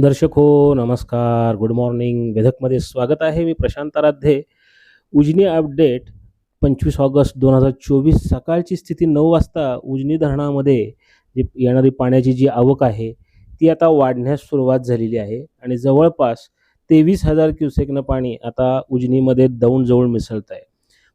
दर्शक हो नमस्कार. गुड मॉर्निंग वेधकमध्ये स्वागत आहे मी प्रशांत आराध्ये. उजनी अपडेट पंचवीस ऑगस्ट दोन हजार चोवीस सकाळची स्थिती नऊ वाजता उजनी धरणामध्ये जी येणारी पाण्याची जी आवक आहे ती आता वाढण्यास सुरुवात झालेली आहे. आणि जवळपास तेवीस हजार क्युसेकनं पाणी आता उजनीमध्ये दौंडजवळ मिसळत आहे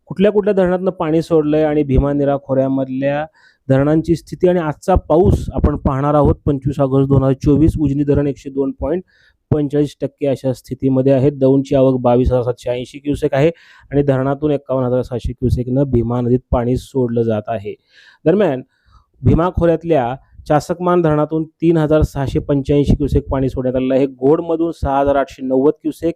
कुठल्या कुठल्या धरणातनं पाणी सोडलं आहे आणि भीमा खोऱ्यामधल्या धरणांची स्थिती आणि आजचा पाऊस आपण पाहणार आहोत. पंचवीस ऑगस्ट दोन हजार चोवीस उजनी धरण एकशे दोन पॉईंट पंचेचाळीस टक्के अशा स्थितीमध्ये आहे. दौंडची आवक बावीस हजार सातशे ऐंशी क्युसेक आहे आणि धरणातून एकावन्न हजार सातशे क्युसेकनं भीमा नदीत पाणी सोडलं जात आहे. दरम्यान भीमा खोऱ्यातल्या चासकमान धरणातून तीन हजार सहाशे पंच्याऐंशी क्युसेक पाणी सोडण्यात आलेलं आहे. गोडमधून सहा हजार आठशे नव्वद क्युसेक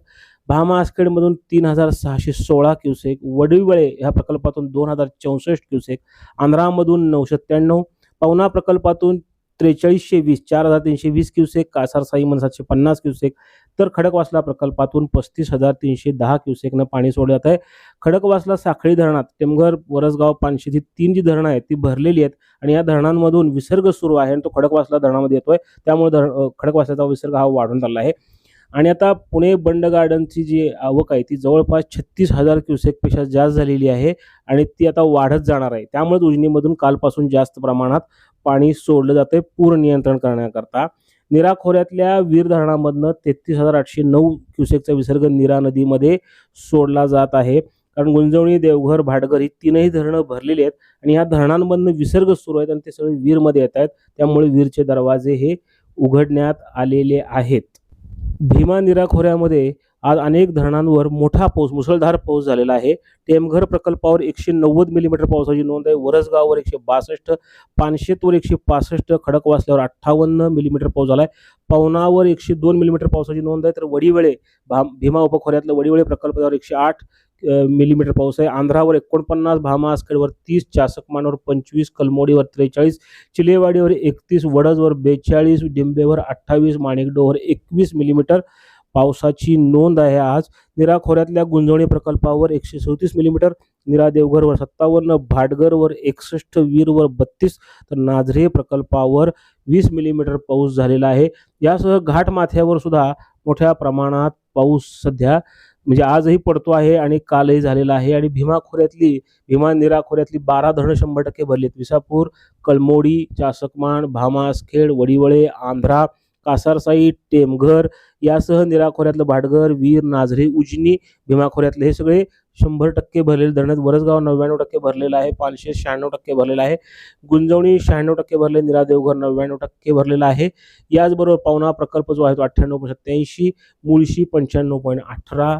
भामा आसखेडमधून तीन हजार सहाशे सोळा क्युसेक वडीवळे ह्या प्रकल्पातून दोन हजार चौसष्ट क्युसेक आंध्रामधून नऊशे त्र्याण्णव पवना प्रकल्पातून त्रेचाळीसशे वीस चार हजार तीनशे वीस क्युसेक कासार साईमन सातशे पन्नास क्युसेक तर खडकवासला प्रकल्पातून पस्तीस हजार तीनशे दहा क्युसेकनं पाणी सोडलं जात आहे. खडकवासला साखळी धरणात टेमघर वरसगाव पानशेत ही तीन जी धरणं आहेत ती भरलेली आहेत आणि या धरणांमधून विसर्ग सुरू आहे आणि तो खडकवासला धरणामध्ये येतोय. त्यामुळे धरण अ, खडकवासल्याचा विसर्ग हा वाढून चालला आहे. आणि आता पुणे बंड गार्डनची जी आवक आहे ती जवळपास छत्तीस हजार क्युसेकपेक्षा जास्त झालेली आहे आणि ती आता वाढत जाणार आहे. त्यामुळे उजनीमधून कालपासून जास्त प्रमाणात पाणी सोडलं जाते पूर नियंत्रण करण्याकरता. निरा खोऱ्यातल्या वीर धरणामधनं तेहतीस हजार आठशे नऊ क्युसेकचा विसर्ग निरा नदीमध्ये सोडला जात आहे. कारण गुंजवणी देवघर भाटघर ही तीनही धरणं भरलेली आहेत आणि ह्या धरणांमधनं विसर्ग सुरू आहेत आणि ते सगळे वीरमध्ये येत आहेत. त्यामुळे वीरचे दरवाजे हे उघडण्यात आलेले आहेत. भीमा खोऱ्यामध्ये आज अनेक धरणांवर मोठा पाऊस मुसळधार पाऊस झालेला आहे. टेमघर प्रकल्पावर एकशे नव्वद मिलीमीटर पावसाची नोंद आहे. वरसगाववर एकशे बासष्ट पानशेतवर एकशे पासष्ट खडकवासल्यावर अठ्ठावन्न मिलीमीटर पाऊस झाला आहे पवनावर एकशे दोन मिलीमीटर पावसाची नोंद आहे. तर वडीवेळे भा भीमा उपखोऱ्यातलं वडीवेळे प्रकल्पावर एकशे आठ मिलीमीटर पाऊस आहे. आंध्रावर एकोणपन्नास भामा तीस चासकमानवर पंचवीस कलमोडीवर त्रेचाळीस चिलेवाडीवर एकतीस वडजवर बेचाळीस डिंबेवर अठ्ठावीस माणिकडोवर एकवीस मिलीमीटर पावसाची नोंद आहे आज. निरा खोऱ्यातल्या गुंजवणी प्रकल्पावर एकशे चौतीस मिलीमीटर निरा देवघरवर सत्तावन्न भाटघरवर एकसष्ट वीरवर बत्तीस तर नाझरे प्रकल्पावर वीस मिलीमीटर पाऊस झालेला आहे. यासह घाटमाथ्यावर सुद्धा मोठ्या प्रमाणात पाऊस सध्या म्हणजे आजही पडतो आहे आणि कालही झालेला आहे. आणि भीमा खोऱ्यातली भीमा निरा खोऱ्यातली बारा धरणं शंभर टक्के भरलीत. विसापूर कलमोडी चासकमान भामासखेड वडीवळे आंध्रा कासारसाई टेमघर यासह निरा खोऱ्यातलं भाटघर वीर नाझरे उजनी भीमा खोऱ्यातले हे सगळे शंभर टक्के भरलेले धरण वरसगाव नव्याण्णव टक्के भरलेलं आहे. पालशे शहाण्णव टक्के भरलेलं आहे. गुंजवणी शहाण्णव टक्के भरले निरा देवघर नव्याण्णव टक्के भरलेलं आहे. याचबरोबर पावना प्रकल्प जो आहे तो अठ्ठ्याण्णव पॉईंट सत्त्याऐंशी मुळशी पंच्याण्णव पॉईंट अठरा